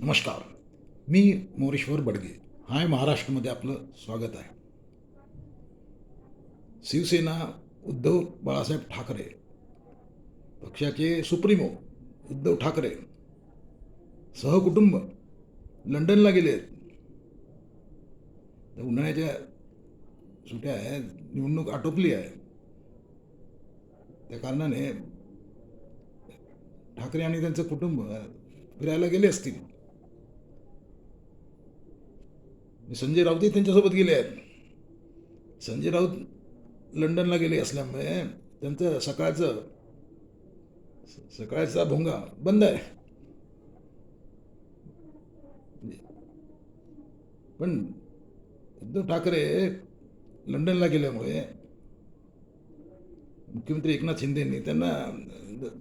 नमस्कार. मी मोरेश्वर बडगे. हाय महाराष्ट्रामध्ये आपलं स्वागत आहे. शिवसेना उद्धव बाळासाहेब ठाकरे पक्षाचे सुप्रीमो उद्धव ठाकरे सहकुटुंब लंडनला गेले तर उन्हाळ्याच्या सुट्या आहेत निवडणूक आटोपली आहे. त्या कारणाने ठाकरे आणि त्यांचं कुटुंब फिरायला गेले असतील. संजय राऊतही त्यांच्यासोबत गेले आहेत. संजय राऊत लंडनला गेले असल्यामुळे त्यांचं सकाळचं सकाळचा भोंगा बंद आहे. पण उद्धव ठाकरे लंडनला गेल्यामुळे मुख्यमंत्री एकनाथ शिंदेंनी त्यांना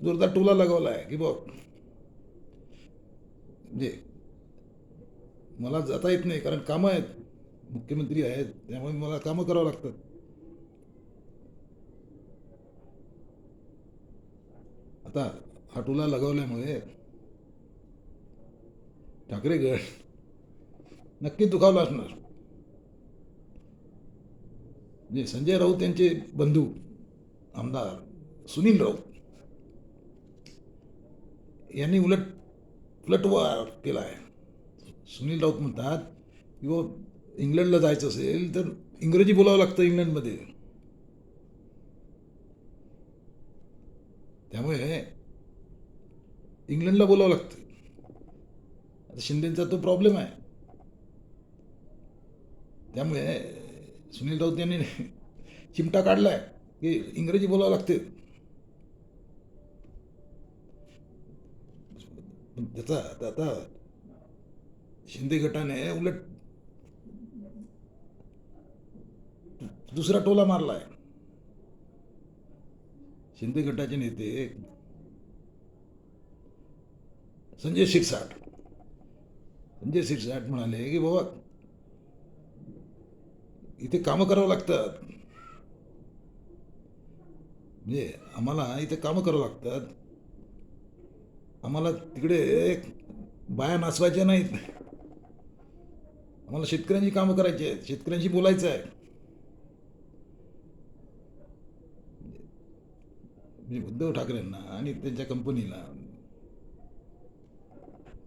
जोरदार टोला लगावला आहे की बघ म्हणजे मला जाता येत नाही कारण कामं आहेत. मुख्यमंत्री आहेत त्यामुळे मला कामं करावं लागतात. आता हाटूला लगावल्यामुळे ठाकरे गड नक्की दुखावला असणार. म्हणजे संजय राऊत यांचे बंधू आमदार सुनील राऊत यांनी उलट उलटवार केला आहे. सुनील राऊत म्हणतात की इंग्लंडला जायचं असेल तर इंग्रजी बोलावं लागतं इंग्लंडमध्ये. त्यामुळे इंग्लंडला बोलावं लागतं. आता शिंदेचा तो प्रॉब्लेम आहे. त्यामुळे सुनील राऊत यांनी चिमटा काढला आहे की इंग्रजी बोलावं लागते. त्याचा आता शिंदे गटाने उलट दुसरा टोला मारला आहे शिंदे गटाचे नेते संजय शिरसाट. संजय शिरसाट म्हणाले की बाबा इथे कामं करावं लागतात. म्हणजे आम्हाला इथे कामं करावं लागतात. आम्हाला तिकडे बाया नाचवायच्या नाहीत. आम्हाला शेतकऱ्यांची कामं करायची आहेत. शेतकऱ्यांशी बोलायचं आहे. म्हणजे उद्धव ठाकरेंना आणि त्यांच्या कंपनीला.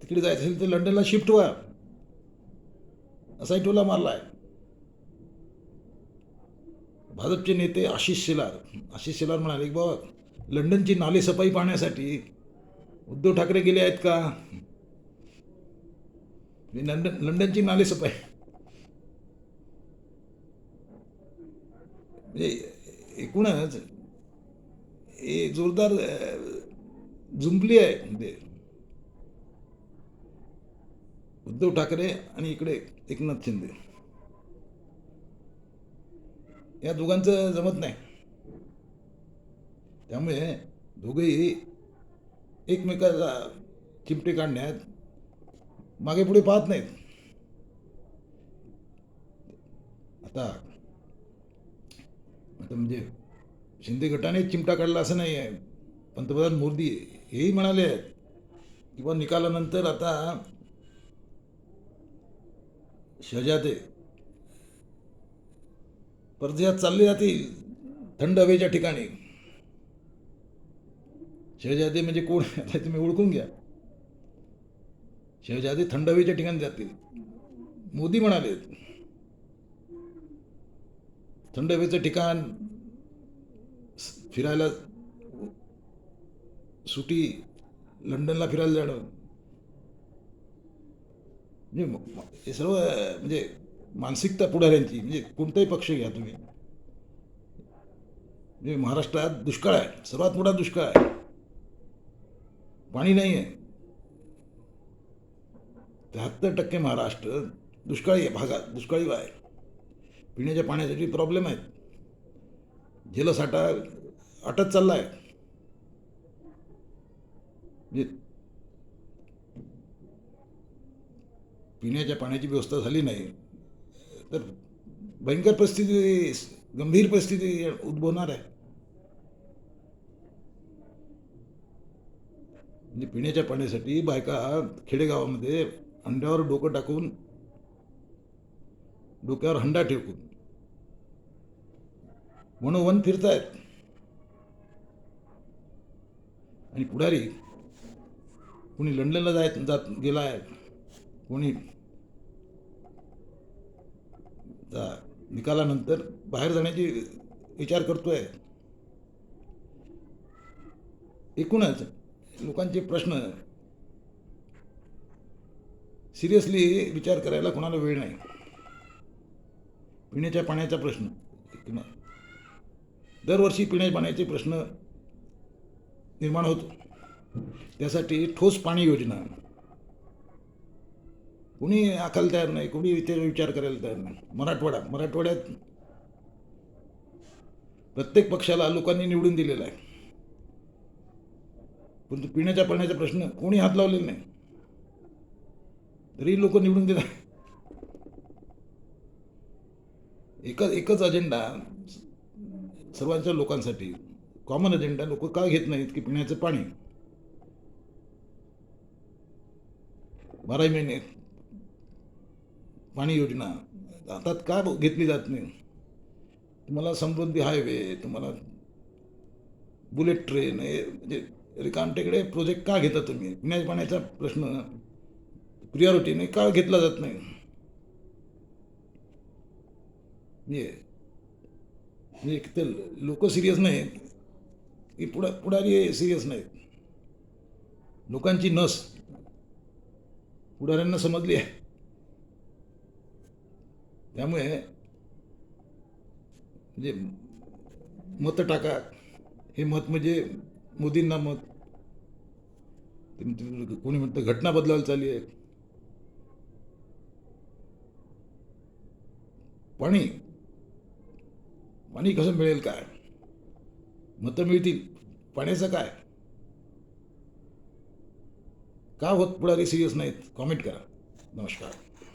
तिकडे जायचं असेल तर लंडनला शिफ्ट व्हा असाही टोला मारला आहे. भाजपचे नेते आशिष शेलार. आशिष शेलार म्हणाले की बाबा लंडनची नालेसफाई पाहण्यासाठी उद्धव ठाकरे गेले आहेत का? लंडन लंडनची नालेसफाई म्हणजे एकूणच हे जोरदार जुंपली आहे म्हणजे. उद्धव ठाकरे आणि इकडे एकनाथ शिंदे. या दोघांचं जमत नाही. त्यामुळे दोघेही एकमेकाला चिमटे काढण्यात मागे पुढे पाहत नाहीत. आता आता म्हणजे शिंदे गटाने चिमटा काढला असं नाही आहे पंतप्रधान मोदी हेही म्हणाले आहेत किंवा निकालानंतर आता शहजादे परदेशात चालले जातील थंड हवेच्या ठिकाणी. शहजादे म्हणजे कोण? आता तुम्ही ओळखून घ्या. शहजादे थंड हवेच्या ठिकाणी जातील. मोदी म्हणाले थंड हवेचं ठिकाण फिरायला सुटी लंडनला फिरायला जाणं. म्हणजे हे सर्व म्हणजे मानसिकता पुढाऱ्यांची म्हणजे कोणताही पक्ष घ्या तुम्ही. म्हणजे महाराष्ट्रात दुष्काळ आहे सर्वात मोठा दुष्काळ आहे. पाणी नाही आहे त्र्याहत्तर टक्के महाराष्ट्र दुष्काळी आहे भागात दुष्काळी आहे पिण्याच्या पाण्यासाठी प्रॉब्लेम आहेत. जलसाठा आटत चालला आहे म्हणजे पिण्याच्या पाण्याची व्यवस्था झाली नाही तर भयंकर परिस्थिती गंभीर परिस्थिती उद्भवणार आहे. म्हणजे पिण्याच्या पाण्यासाठी बायका खेडेगावामध्ये अंड्यावर डोकं टाकून डोक्यावर हंडा ठेवून. मनोवन फिरतायत. आणि पुढारी कोणी लंडनला जायत जात गेला आहे कोणी जा- निकालानंतर बाहेर जाण्याची विचार करतोय. एकूणच लोकांचे प्रश्न सिरियसली विचार करायला कोणाला वेळ नाही. पिण्याच्या पाण्याचा प्रश्न. दरवर्षी पिण्याच्या पाण्याचे प्रश्न निर्माण होतो. त्यासाठी ठोस पाणी योजना. कोणी आखायला तयार नाही कुणी त्याचा विचार करायला तयार नाही. मराठवाडा मराठवाड्यात प्रत्येक पक्षाला लोकांनी निवडून दिलेला आहे. पण पिण्याच्या पाण्याचा प्रश्न कोणी हात लावलेला नाही. तरी लोक निवडून देतात. एकच एकच अजेंडा सर्वांच्या लोकांसाठी. कॉमन अजेंडा लोक का घेत नाहीत? की पिण्याचं पाणी. बाराही महिने पाणी योजना. आता का घेतली जात नाही? तुम्हाला समृद्धी हायवे तुम्हाला बुलेट ट्रेन हे म्हणजे रिकामटेकडे प्रोजेक्ट का घेता तुम्ही? पिण्याच्या पाण्याचा प्रश्न प्रियॉरिटीने काळ घेतला जात नाही. म्हणजे एक तर लोक सिरियस नाहीत. की पुढा पुढारी सिरियस नाहीत. लोकांची नस पुढाऱ्यांना समजली आहे. त्यामुळे म्हणजे मतं टाका हे मत म्हणजे मोदींना मत. म्हणजे कोणी म्हणतं घटना बदलायला चालली आहे. पाणी. पाणी कसं मिळेल काय? मतं मिळतील. पाण्याचं काय? का होत पुढारी सिरियस नाहीत? कॉमेंट करा. नमस्कार.